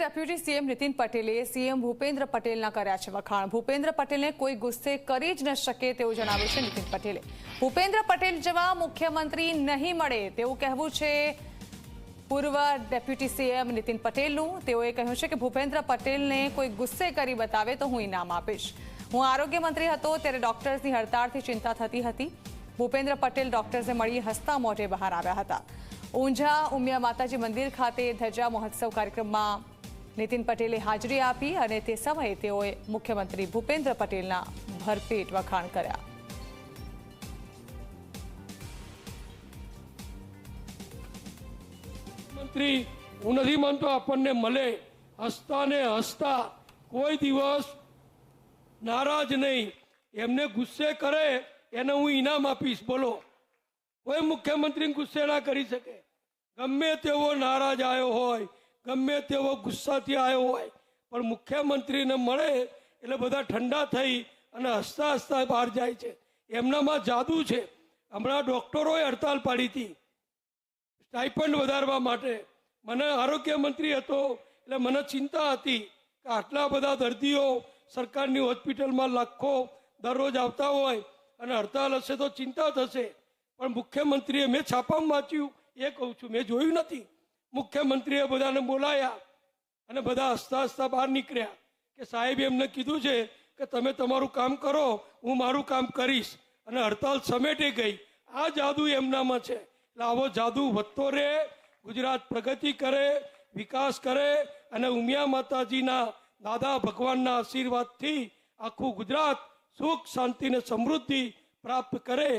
Deputy CM Nitin પટેલે CM Bhupendra પટેલના કર્યા છે વખાણ. ભૂપેન્દ્ર પટેલને કોઈ ગુસ્સે કરી જ ન શકે તેવું જણાવ્યું છે નીતિન પટેલે. ભૂપેન્દ્ર પટેલ જેવા મુખ્યમંત્રી નહીં મળે તેવું કહેવું છે પૂર્વ ડેપ્યુટી સીએમ નીતિન પટેલનું. તેઓએ કહ્યું છે કે ભૂપેન્દ્ર પટેલને કોઈ ગુસ્સે કરી બતાવે તો હું ઇનામ આપીશ. હું આરોગ્ય મંત્રી હતો ત્યારે ડોક્ટર્સની હડતાળથી ચિંતા થતી હતી. ભૂપેન્દ્ર પટેલ ડોક્ટર્સને મળી હસતા મોઢે બહાર આવ્યા હતા. ઊંઝા ઉમિયા માતાજી મંદિર ખાતે ધજા મહોત્સવ કાર્યક્રમમાં નીતિન પટેલે હાજરી આપી અને તે સમયે તેઓએ મુખ્યમંત્રી ભૂપેન્દ્ર પટેલના ભરપેટ વખાણ કર્યા. મંત્રી હું નથી માનતો આપણને મળે. હસતા ને હસતા કોઈ દિવસ નારાજ નહીં. એમને ગુસ્સે કરે, એને હું ઇનામ આપીશ, બોલો. કોઈ મુખ્યમંત્રી ગુસ્સે ના કરી શકે. ગમે તેવો નારાજ આવ્યો હોય ગમે તેવો ગુસ્સાથી આવ્યો હોય, પણ મુખ્યમંત્રીને મળે એટલે બધા ઠંડા થઈ અને હસતા હસતા બહાર જાય છે. એમનામાં જાદુ છે. હમણાં ડૉક્ટરોએ હડતાલ પાડી હતી. સ્ટાઇપન્ડ વધારવા માટે. મને આરોગ્ય મંત્રી હતો, એટલે મને ચિંતા હતી કે આટલા બધા દર્દીઓ સરકારની હોસ્પિટલમાં લાખો દરરોજ આવતા હોય અને હડતાલ હશે તો ચિંતા થશે. પણ મુખ્યમંત્રીએ મેં છાપામાં વાંચ્યું, એ કહું છું, મેં જોયું નથી. મુખ્યમંત્રીએ બધાને બોલાયા અને બધા હસતા હસતા બહાર નીકળ્યા કે સાહેબ એમને કીધું છે કે તમે તમારું કામ કરો, હું મારું કામ કરીશ. અને હડતાલ સમેટી ગઈ. આ જાદુ એમનામાં છે. એટલે આવો જાદુ વધતો રહે, ગુજરાત પ્રગતિ કરે, વિકાસ કરે અને ઉમિયા માતાજીના દાદા ભગવાનના આશીર્વાદથી આખું ગુજરાત સુખ, શાંતિ અને સમૃદ્ધિ પ્રાપ્ત કરે